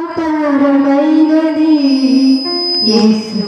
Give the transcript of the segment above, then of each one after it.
అపారమైనది Yesu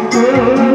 Oh,